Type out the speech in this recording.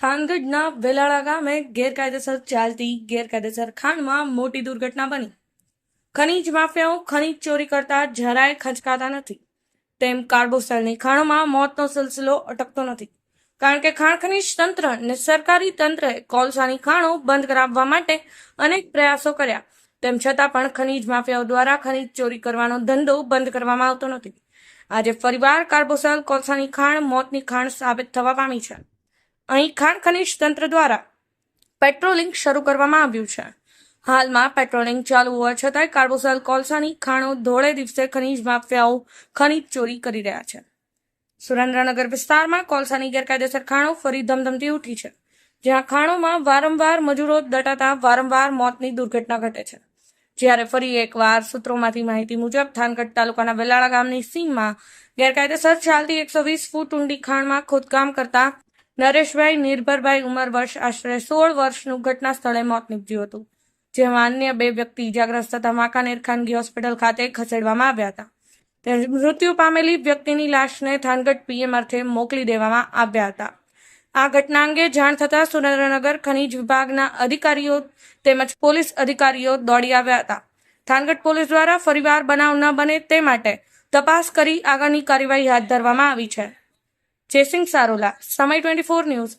થાનગઢના વેલાળા ગામે ગેરકાયદેસર ચાલતી ગેરકાયદેસર ખાણમાં મોટી દુર્ઘટના બની. ખનીજ માફિયાઓ ખનીજ ચોરી કરતા જરાય ખચકાતા નથી. તેમ કાર્બોસેલની ખાણોમાં મોતનો સિલસિલો અટકતો નથી. કારણ કે ખાણ ખનીજ તંત્ર અને સરકારી તંત્રએ કોલસાની ખાણો બંધ કરાવવા માટે અનેક પ્રયાસો કર્યા. તેમ છતાં પણ ખનીજ માફિયાઓ દ્વારા ખનીજ ચોરી કરવાનો ધંધો બંધ કરવામાં આવતો નથી. આજે ફરીવાર કાર્બોસેલ કોલસાની ખાણ મોતની ખાણ સાબિત થવા પામી છે. અહીં ખાણ ખનીજ તંત્ર દ્વારા પેટ્રોલિંગ શરૂ કરવામાં આવ્યું છે. હાલમાં પેટ્રોલિંગ ચાલુ હોવા છતાંય કાર્બોસેલ, કોલસાની ખાણો ધોળે દિવસે ખનીજ માફિયાઓ ખનીજ ચોરી કરી રહ્યા છે. સુરેન્દ્રનગર વિસ્તારમાં કોલસાની ગેરકાયદેસર ખાણો ફરી ધમધમતી ઉઠી છે, જ્યાં ખાણોમાં વારંવાર મજૂરો દટાતા વારંવાર મોતની દુર્ઘટના ઘટે છે. જ્યારે ફરી એકવાર સૂત્રોમાંથી માહિતી મુજબ થાનગઢ તાલુકાના વેલાળા ગામની સીમમાં ગેરકાયદેસર ચાલતી એકસો વીસ ફૂટ ઊંડી ખાણમાં ખોદકામ કરતા નરેશભાઈ નિર્ભરભાઈ ઉંમર વર્ષ આશરે સોળ વર્ષનું ઘટના સ્થળે મોત નીપજ્યું હતું, જેમાં અન્ય બે વ્યક્તિ ઇજાગ્રસ્ત થતા માકાનેર ખાનગી હોસ્પિટલ ખાતે ખસેડવામાં આવ્યા હતા. તેમજ મૃત્યુ પામેલી વ્યક્તિની લાશને થાનગઢ પીએમ અર્થે મોકલી દેવામાં આવ્યા હતા. આ ઘટના અંગે જાણ થતાં સુરેન્દ્રનગર ખનીજ વિભાગના અધિકારીઓ તેમજ પોલીસ અધિકારીઓ દોડી આવ્યા હતા. થાનગઢ પોલીસ દ્વારા ફરીવાર બનાવ ન બને તે માટે તપાસ કરી આગળની કાર્યવાહી હાથ ધરવામાં આવી છે. જયસિંહ સારોલા સમય ટ્વેન્ટી ફોર ન્યૂઝ